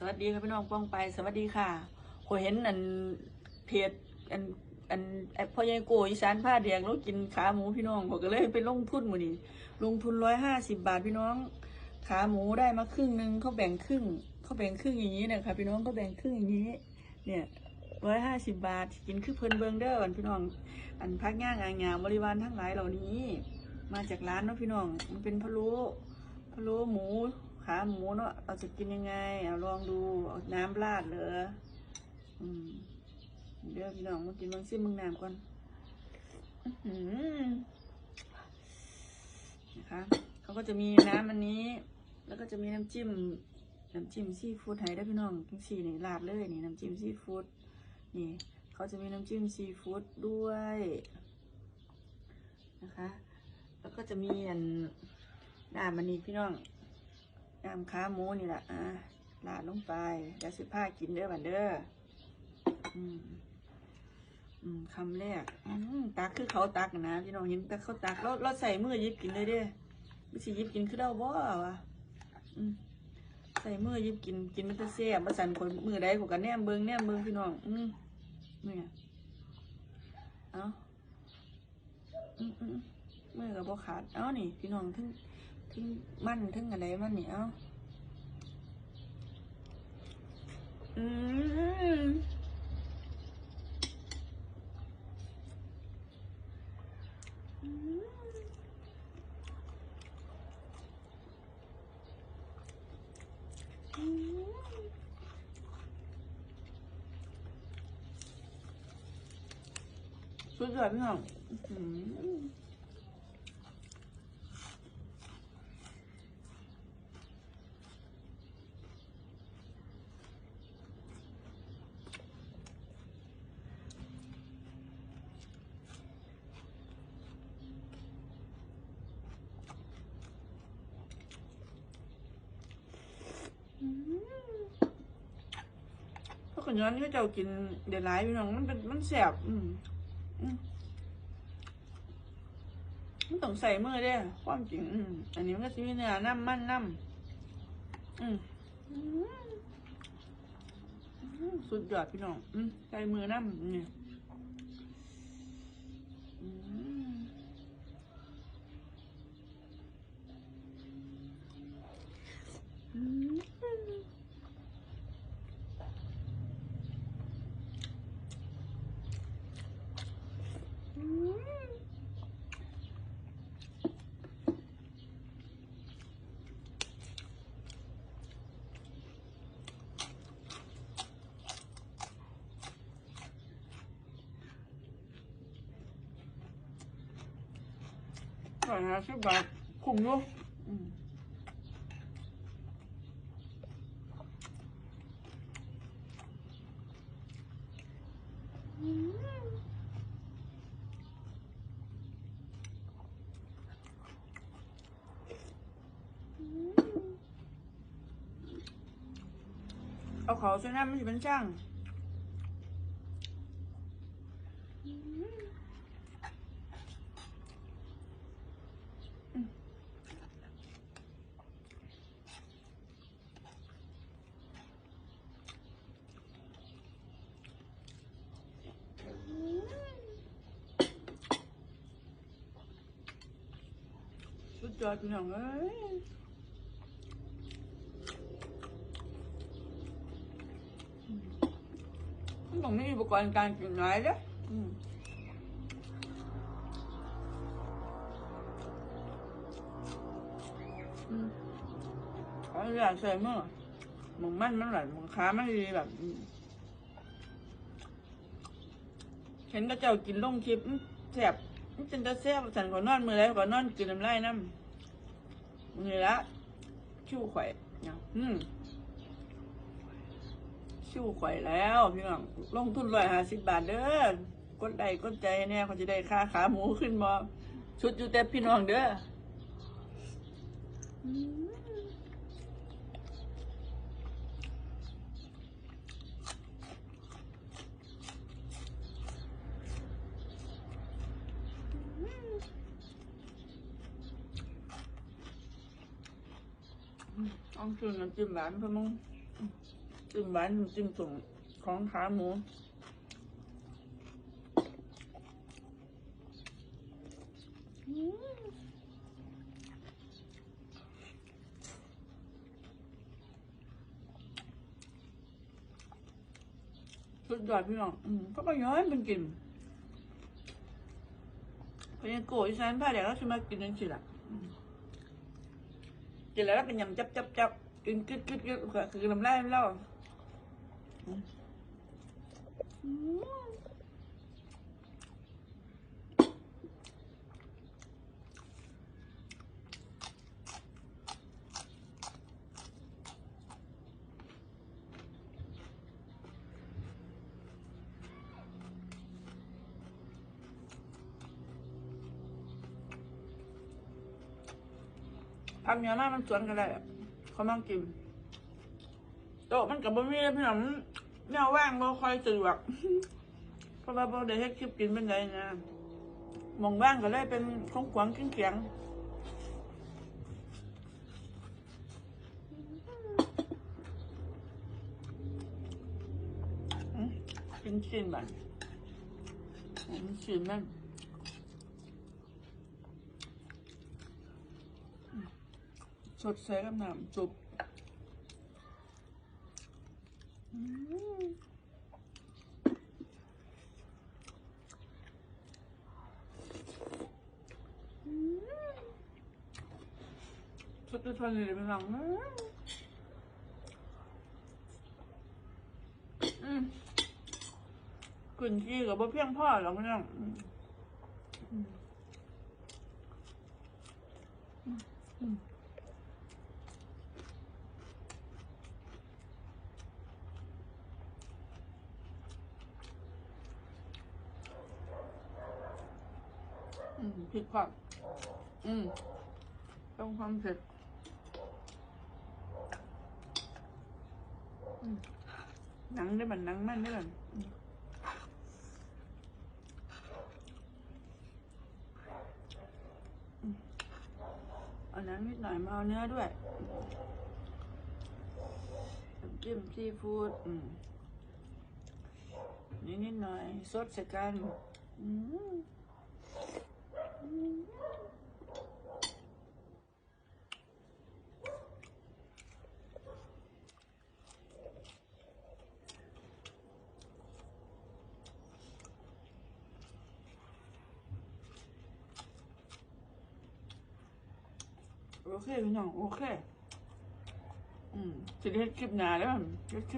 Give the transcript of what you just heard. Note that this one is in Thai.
สวัสดีค่ะพี่น้องป้องไป สวัสดีค่ะโหเห็นอันเพจอันอันอันพ่อใหญ่โกอีสานผ้าแดงแล้วกินขาหมูพี่น้องผมก็เลยไปลงทุนหมือนี่ลงทุนร้อยห้าสิบาทพี่น้อง ขาหมูได้มาครึ่งหนึ่งเขาแบ่งครึ่งเขาแบ่งครึ่งอย่างนี้นะคะพี่น้องเขาแบ่งครึ่งอย่างนี้ เนี่ยร้อยห้าสิบบาทกินคือเพลินเบิงเด้อวันพี่น้อง อันพักย่างอางามบริวารทั้งหลายเหล่านี้ มาจากร้านเนาะพี่น้อง มันเป็นพะโล้พะโล้หมู ขาหมูเนาะเราจะกินยังไงเอาลองดูเอาน้ำราดเลยอืมเดี๋ยวพี่น้องมากินบางซิมึงน้ำก่อนอื้อหือนะคะเขาก็จะมีน้ำอันนี้ แล้วก็จะมีน้ำจิ้มน้ำจิ้มซีฟู้ดไทยได้พี่น้องจังสี่นี่ราดเลยนี่น้ำจิ้มซีฟู้ดนี่เขาจะมีน้ำจิ้มซีฟู้ดด้วยนะคะ แล้วก็จะมีอันน้ำมันนี่พี่น้อง น้ำขาหมูนี่แหละอะราดลงไปเดี๋ยวสิผ้ากินเด้อบันเด้ออืมอืมคำแรกอืมตักคือเขาตักนะพี่น้องเห็นแต่เขาตักเราเราใส่มือยิบกินเลยเด้ไม่ใช่ยิบกินคือเราบ่วะอืมใส่มือยิบกินกินมันจะเสียบมาสั่นคนมือใดกกันแนมเบิงแนมเบิงพี่น้องอืมนี่ไงเอาอืมอืมมือกับพขาดเอานี่พี่น้องทึ่ง ทึ่งมันทึ่งอะไรมันนี่เอาอืมอืมสุดยอดพี่น้อง อื้อหือเพราะคนย้อนที่เจ้ากินเดี๋ยวร้ายพี่น้องมันเป็นมันแสบอืมมันต้องใส่มือด้อความจริง อืมอันนี้มันก็จะมีเนื้อน้ำมันน้ำอืมสุดยอดพี่น้อง อืมใส่มือน้ำเนี่ยอืมอืมอืม ร้อยห้าสิบบาทคุ้มอยู่อืมเอาเขาใส่น้ำมันจะเป็นช่าง สุดยอดพี่น้องเอ้ยมันต้องมีอุปกรณ์การกินหลายเด้ออืมอืมขออยากใส่มื่อมึงมั่นมันแบบมึงขามันดีแบบเห็นก็เจ้ากินลงคลิปแซ่บมันเป็นตาแซ่บสันก่อนอนมือไรก่อนอนกินน้ำลายน้ำ มือละชิวข่อยเนี่ยอืมชิวข่แล้วพี่น้องลงทุนร้อยห้าสิบบาทเด้อกดใดกดใจแน่เขาจะได้ค่าขาหมูขึ้นบ่ชุดอยู่แต่พี่น้องเด้อ อืมเอาคืนน้ำจิ้มหวานเพะมึงจิ้มหวานจิ้มสุ่มของขาหมูสุดยอดพี่น้องอืมก็ก็ย้อยมันกินเพราะยังโกรธอีสานผ้าเดี๋ยวเราจะมากินนั่นสิล่ะ กินแล้วเป็นยำจับจับจับกินกึดกึดกึดก็คือน้ำลายมันเล่า อืมอืมพักเนี้ยมากมันสวนกันได้เขามากินโต๊ะมันกับบ่มีเลยพี่น้องแนวว่างบ่ค่อยสะดวกเพราะว่าบ่ได้เฮ็ดคลิปกินเป็นไดนะมองว่างก็เลยเป็นของขวางเขียงๆอืมกินชิ้นบันอืมชิ้นนั่ ส ดใสกับน้ำจุบอืมอืมสดทนเลยเป็นหลังนะกลิ่นขี้กับบ่เพียงพ่อหรอกพี่น้องอืมอืมอืมอืม อืม พริกผักอืมต้องความเผ็ดอืมหนังได้บันหนังมันได้บันอืมอืมเอานังนิดหน่อยมาเอาเนื้อด้วยจิ้มซีฟู้ดอืมนี่นิดหน่อยซดใส่กัน อืม โอเคพี่น้องโอเค อืมสิได้เฮ็ดคลิปหน้าแล้วเฮ็ดคลิป